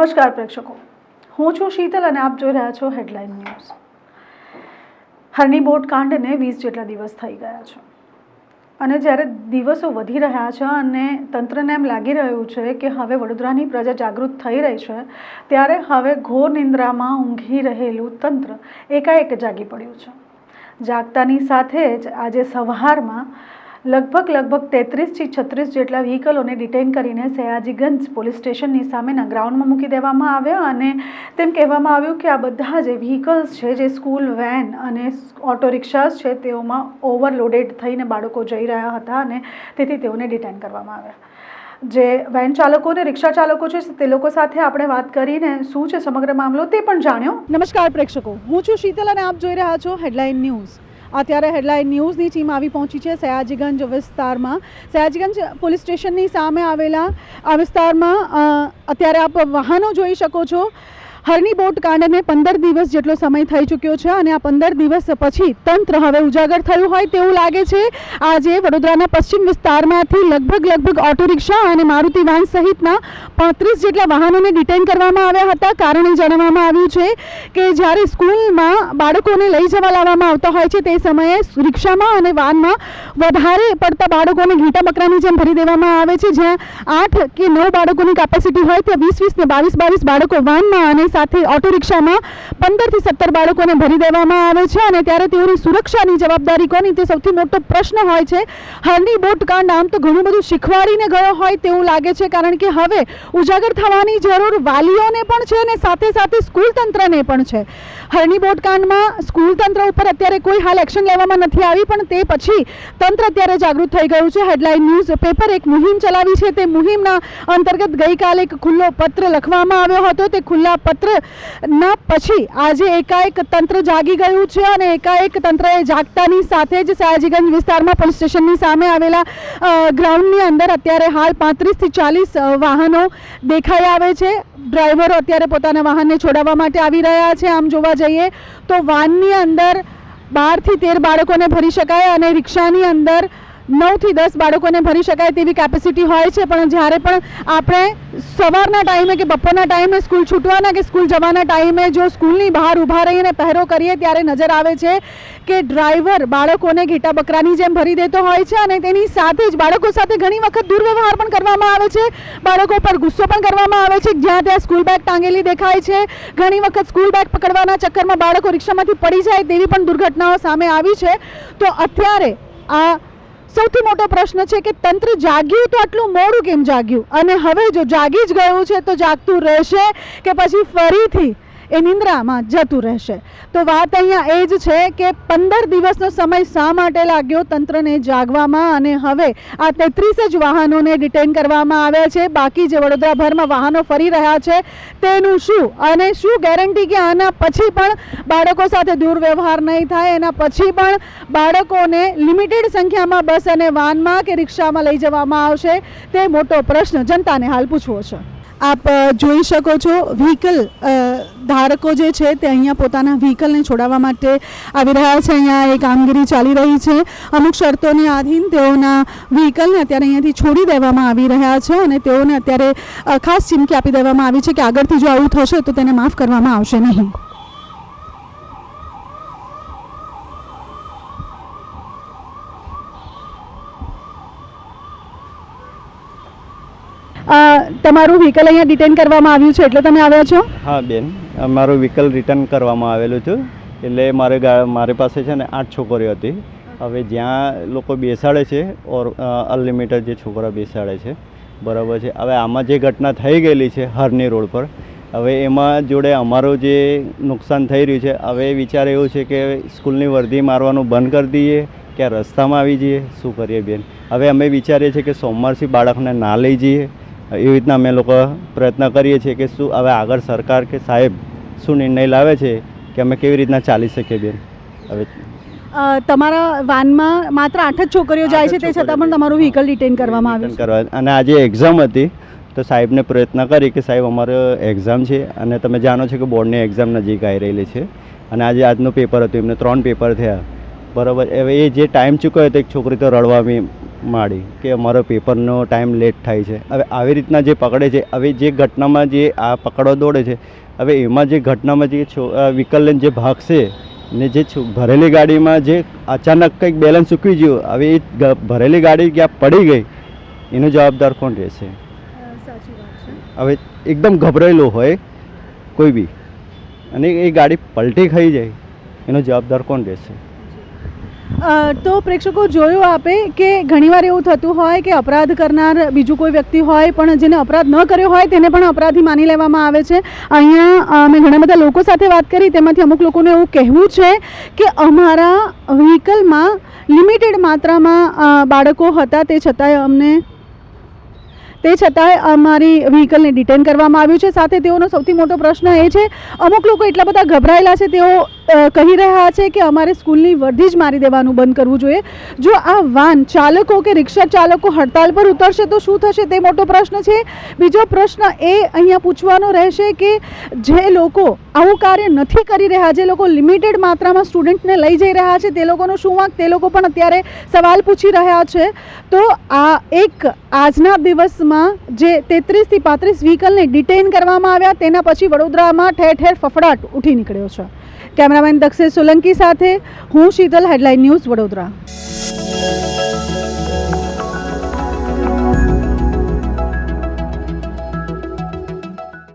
નમસ્કાર પ્રેક્ષકો. હું છું શીતલ અને આપ જોઈ રહ્યા છો હેડલાઇન ન્યૂઝ હરની બોટ કાંડને વીસ જેટલા દિવસ થઈ ગયા છે. અને જ્યારે દિવસો વધી રહ્યા છે અને તંત્રને એમ લાગી રહ્યું છે કે હવે વડોદરાની પ્રજા જાગૃત થઈ રહી છે, ત્યારે હવે ઘોર નિંદ્રામાં ઊંઘી રહેલું તંત્ર એકાએક જાગી પડ્યું છે. જાગતાની સાથે જ આજે સવારમાં લગભગ લગભગ તેત્રીસથી છત્રીસ જેટલા વ્હીકલોને ડિટેઇન કરીને સયાજીગંજ પોલીસ સ્ટેશનની સામેના ગ્રાઉન્ડમાં મૂકી દેવામાં આવ્યા અને તેમ કહેવામાં આવ્યું કે આ બધા જે વ્હીકલ્સ છે, જે સ્કૂલ વેન અને ઓટો રિક્ષાસ છે, તેઓમાં ઓવરલોડેડ થઈને બાળકો જઈ રહ્યા હતા અને તેથી તેઓને ડિટેઇન કરવામાં આવ્યા. જે વેન ચાલકો અને રિક્ષા ચાલકો છે, તે લોકો સાથે આપણે વાત કરીને શું છે સમગ્ર મામલો તે પણ જાણ્યો. નમસ્કાર પ્રેક્ષકો, હું છું શીતલ અને આપ જોઈ રહ્યા છો હેડલાઇન ન્યૂઝ અત્યારે હેડલાઇન ન્યૂઝની ટીમ આવી પહોંચી છે સયાજીગંજ વિસ્તારમાં. સયાજીગંજ પોલીસ સ્ટેશનની સામે આવેલા આ વિસ્તારમાં અત્યારે આપ વાહનો જોઈ શકો છો. હરની બોટ કાંડને પંદર દિવસ જેટલો સમય થઈ ચૂક્યો છે અને આ પંદર દિવસ પછી તંત્ર હવે ઉજાગર થયું હોય તેવું લાગે છે. આજે વડોદરાના પશ્ચિમ વિસ્તારમાંથી લગભગ લગભગ ઓટો રિક્ષા અને મારુતિ વાહન સહિતના પાંત્રીસ જેટલા વાહનોને ડિટેન કરવામાં આવ્યા હતા. કારણ એ જણાવવામાં આવ્યું છે કે જ્યારે સ્કૂલમાં બાળકોને લઈ જવા લાવવામાં આવતા હોય છે તે સમયે રિક્ષામાં અને વાનમાં વધારે પડતા બાળકોને ઘીટા બકરાની જેમ ભરી દેવામાં આવે છે. જ્યાં આઠ કે નવ બાળકોની કેપેસિટી હોય ત્યાં વીસ વીસ ને બાવીસ બાવીસ બાળકો વાનમાં અને સાથે ઓટો રિક્ષામાં પંદરથી સત્તર બાળકોને ભરી દેવામાં આવે છે અને ત્યારે તેઓની સુરક્ષાની જવાબદારી કોની તે સૌથી મોટો પ્રશ્ન હોય છે. હાલની બોટ કાંડ આમ તો ઘણું બધું શીખવાડીને ગયો હોય તેવું લાગે છે કારણ કે હવે ઉજાગર થવાની જરૂર વાલીઓને પણ છે અને સાથે સાથે સ્કૂલ તંત્રને પણ છે. હરણી બોટકાંડમાં સ્કૂલ તંત્ર ઉપર અત્યારે કોઈ હાલ એક્શન લેવામાં નથી આવી પણ તે પછી તંત્ર અત્યારે જાગૃત થઈ ગયું છે. હેડલાઇન ન્યૂઝ પેપર એક મુહિમ ચલાવી છે. તે મુહિમના અંતર્ગત ગઈકાલે એક ખુલ્લો પત્ર લખવામાં આવ્યો હતો. તે ખુલ્લા પત્રના પછી આજે એકાએક તંત્ર જાગી ગયું છે અને એકાએક તંત્રએ જાગતાની સાથે જ સયાજીગંજ વિસ્તારમાં પોલીસ સ્ટેશનની સામે આવેલા ગ્રાઉન્ડની અંદર અત્યારે હાલ પાંત્રીસથી ચાલીસ વાહનો દેખાઈ આવે છે. ડ્રાઈવરો અત્યારે પોતાના વાહનને છોડાવવા માટે આવી રહ્યા છે. આમ જોવા જઈએ તો વાનની અંદર બારથી તેર બાળકોને ભરી શકાય અને રિક્ષાની અંદર નવથી દસ બાળકોને ભરી શકાય તેવી કેપેસિટી હોય છે, પણ જ્યારે પણ આપણે સવારના ટાઈમે કે બપોરના ટાઈમે સ્કૂલ છૂટવાના કે સ્કૂલ જવાના ટાઈમે જો સ્કૂલની બહાર ઊભા રહીને પહેરો કરીએ ત્યારે નજર આવે છે કે ડ્રાઈવર બાળકોને ઘેટા બકરાની જેમ ભરી દેતો હોય છે અને તેની સાથે જ બાળકો સાથે ઘણી વખત દુર્વ્યવહાર પણ કરવામાં આવે છે. બાળકો પર ગુસ્સો પણ કરવામાં આવે છે. જ્યાં ત્યાં સ્કૂલ બેગ ટાંગેલી દેખાય છે. ઘણી વખત સ્કૂલ બેગ પકડવાના ચક્કરમાં બાળકો રિક્ષામાંથી પડી જાય તેવી પણ દુર્ઘટનાઓ સામે આવી છે. તો અત્યારે આ સૌથી મોટો પ્રશ્ન છે કે તંત્ર જાગ્યું તો આટલું મોડું કેમ જાગ્યું? અને હવે જો જાગી જ ગયું છે તો જાગતું રહેશે કે પછી ફરીથી એ નિંદ્રામાં જતું રહેશે. તો વાત અહીંયા એ જ છે કે પંદર દિવસનો સમય શા માટે લાગ્યો તંત્રને જાગવામાં? અને હવે આ તેત્રીસ જ વાહનોને ડિટેન કરવામાં આવ્યા છે. બાકી જે વડોદરાભરમાં વાહનો ફરી રહ્યા છે, તેનું શું? અને શું ગેરંટી કે આના પછી પણ બાળકો સાથે દુર્વ્યવહાર નહીં થાય? એના પછી પણ બાળકોને લિમિટેડ સંખ્યામાં બસ અને વાનમાં કે રિક્ષામાં લઈ જવામાં આવશે? તે મોટો પ્રશ્ન જનતાને હાલ પૂછવો છે. આપ જોઈ શકો છો વ્હીકલ ધારકો જે છે તે અહીંયા પોતાના વ્હીકલને છોડાવવા માટે આવી રહ્યા છે. અહીંયા એ કામગીરી ચાલી રહી છે. અમુક શરતોને આધીન તેઓના વ્હીકલને અત્યારે અહીંયાથી છોડી દેવામાં આવી રહ્યા છે અને તેઓને અત્યારે ખાસ ચીમકી આપી દેવામાં આવી છે કે આગળથી જો આવું થશે તો તેને માફ કરવામાં આવશે નહીં. તમારું વ્હીકલ અહીંયા ડિટેન કરવામાં આવ્યું છે એટલે તમે આવ્યા છો? હા, બેન. મારું વ્હીકલ રિટર્ન કરવામાં આવેલું હતું એટલે મારે મારી પાસે છે ને આઠ છોકરીઓ હતી. હવે જ્યાં લોકો બેસાડે છે, ઓર અનલિમિટેડ જે છોકરા બેસાડે છે. બરાબર છે. હવે આમાં જે ઘટના થઈ ગયેલી છે, હરની રોડ પર, હવે એમાં જોડે અમારું જે નુકસાન થઈ રહ્યું છે, હવે વિચાર એવું છે કે સ્કૂલની વર્દી મારવાનું બંધ કરી દઈએ કે રસ્તામાં આવી જઈએ? શું કરીએ બેન? હવે અમે વિચારીએ છીએ કે સોમવારથી બાળકને ના લઈ જઈએ. એવી રીતના અમે લોકો પ્રયત્ન કરીએ છીએ કે શું હવે આગળ સરકાર કે સાહેબ શું નિર્ણય લાવે છે કે અમે કેવી રીતના ચાલી શકીએ બેન? હવે તમારા વાનમાં માત્ર આઠ જ છોકરીઓ જાય છે તે છતાં પણ તમારું વ્હીકલ ડિટેન કરવામાં આવ્યું કરવા. અને આજે એક્ઝામ હતી તો સાહેબને પ્રયત્ન કરી કે સાહેબ અમારો એક્ઝામ છે અને તમે જાણો છો કે બોર્ડની એક્ઝામ નજીક આવી રહેલી છે. અને આજે આજનું પેપર હતું એમને ત્રણ પેપર થયા. બરાબર હવે એ જે ટાઈમ ચૂક્યો હતો એક છોકરી તો રડવા માડી કે અમારો પેપરનો ટાઈમ લેટ થાય છે. હવે આવી રીતના જે પકડે છે હવે જે ઘટનામાં જે આ પકડવા દોડે છે હવે એમાં જે ઘટનામાં જે લઈને જે ભાગશે ને જે છો- ભરેલી ગાડીમાં જે અચાનક કંઈક બેલેન્સ ચૂકી ગયું હવે એ ભરેલી ગાડી ક્યાં પડી ગઈ એનો જવાબદાર કોણ રહેશે? હવે એકદમ ગભરાયેલો હોય કોઈ બી અને એ ગાડી પલટી ખાઈ જાય એનો જવાબદાર કોણ રહેશે? તો પ્રેક્ષકો જોયું આપે કે ઘણીવાર એવું થતું હોય કે અપરાધ કરનાર બીજું કોઈ વ્યક્તિ હોય પણ જેને અપરાધ ન કર્યો હોય તેને પણ અપરાધી માની લેવામાં આવે છે. અહીંયા મેં ઘણા બધા લોકો સાથે વાત કરી, તેમાંથી અમુક લોકોનું એવું કહેવું છે કે અમારા વ્હીકલમાં લિમિટેડ માત્રામાં બાળકો હતા તે છતાંય અમને તે છતાંય અમારી વ્હીકલને ડિટેન કરવામાં આવ્યું છે. સાથે તેઓનો સૌથી મોટો પ્રશ્ન એ છે, અમુક લોકો એટલા બધા ગભરાયેલા છે, તેઓ કહી રહ્યા છે કે અમારે સ્કૂલની વર્ધી જ મારી દેવાનું બંધ કરવું જોઈએ. જો આ વાન ચાલકો કે રિક્ષા ચાલકો હડતાલ પર ઉતરશે તો શું થશે તે મોટો પ્રશ્ન છે. બીજો પ્રશ્ન એ અહીંયા પૂછવાનો રહેશે કે જે લોકો આવું કાર્ય નથી કરી રહ્યા, જે લોકો લિમિટેડ માત્રામાં સ્ટુડન્ટને લઈ જઈ રહ્યા છે, તે લોકોનું શું વાંક? તે લોકો પણ અત્યારે સવાલ પૂછી રહ્યા છે. તો આ એક આજના દિવસમાં જે તેત્રીસથી પાંત્રીસ વ્હીકલને ડિટેઇન કરવામાં આવ્યા, તેના પછી વડોદરામાં ઠેર ઠેર ફફડાટ ઉઠી નીકળ્યો છે. કેમેરામેન દક્ષેશ સોલંકી સાથે હું શીતલ, હેડલાઇન ન્યૂઝ વડોદરા.